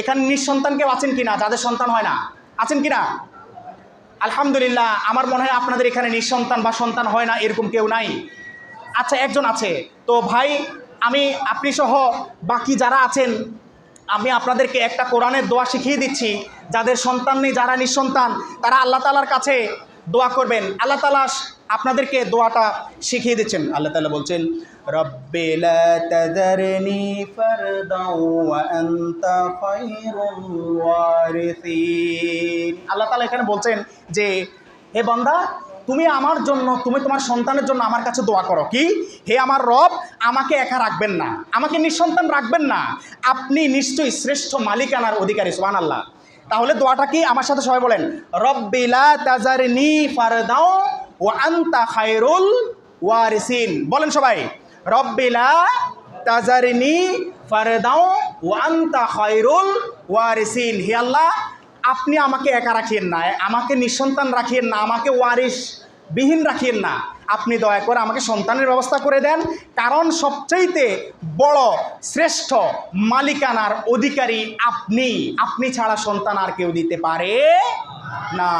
এখানে নিঃসন্তান কেউ আছেন কিনা? যাদের সন্তান হয় না। আছেন কিনা? আলহামদুলিল্লাহ, আমার মনে হয় আপনাদের এখানে নিঃসন্তান বা সন্তান হয় না, এরকম কেউ নাই। আচ্ছা একজন আছে। তো ভাই, আমি, আপনি সহ বাকি যারা আছেন, আমি আপনাদেরকে একটা কোরআনের দোয়া শিখিয়ে দিচ্ছি। যাদের সন্তান নেই, যারা নিঃসন্তান, তারা আল্লাহ তালার কাছে দোয়া করবেন। আল্লাহ তালা আপনাদেরকে দোয়াটা শিখিয়ে দিচ্ছেন। আল্লাহ তালা বলছেন আল্লাহ তালা এখানে বলছেন যে, হে বন্দা, তুমি আমার জন্য, তুমি তোমার সন্তানের জন্য আমার কাছে দোয়া করো। কি? হে আমার রব, আমাকে একা রাখবেন না। আমাকে নিঃসন্তান রাখবেন না। আপনি নিশ্চয়ই শ্রেষ্ঠ মালিকানার অধিকারী সোহান আল্লাহ তাহলে দোয়াটা কি? আমার সাথে সবাই বলেন রব্বিলা তাজারনি ফারদাও ও আন্তা খায়রুল ওয়ারিসিন। বলেন সবাই রব্বিলা তাজারনি ফারদাও ও আন্তা খায়রুল ওয়ারিসিন। হে আল্লাহ, আপনি আমাকে একা রাখিয়েন না, আমাকে নিঃসন্তান রাখিয়েন না, আমাকে ওয়ারিস বিহীন রাখিয়েন না। আপনি দয়া করে আমাকে সন্তানের ব্যবস্থা করে দেন। কারণ সবচাইতে বড় শ্রেষ্ঠ মালিকানার অধিকারী আপনি। আপনি ছাড়া সন্তান আর কেউ দিতে পারে না।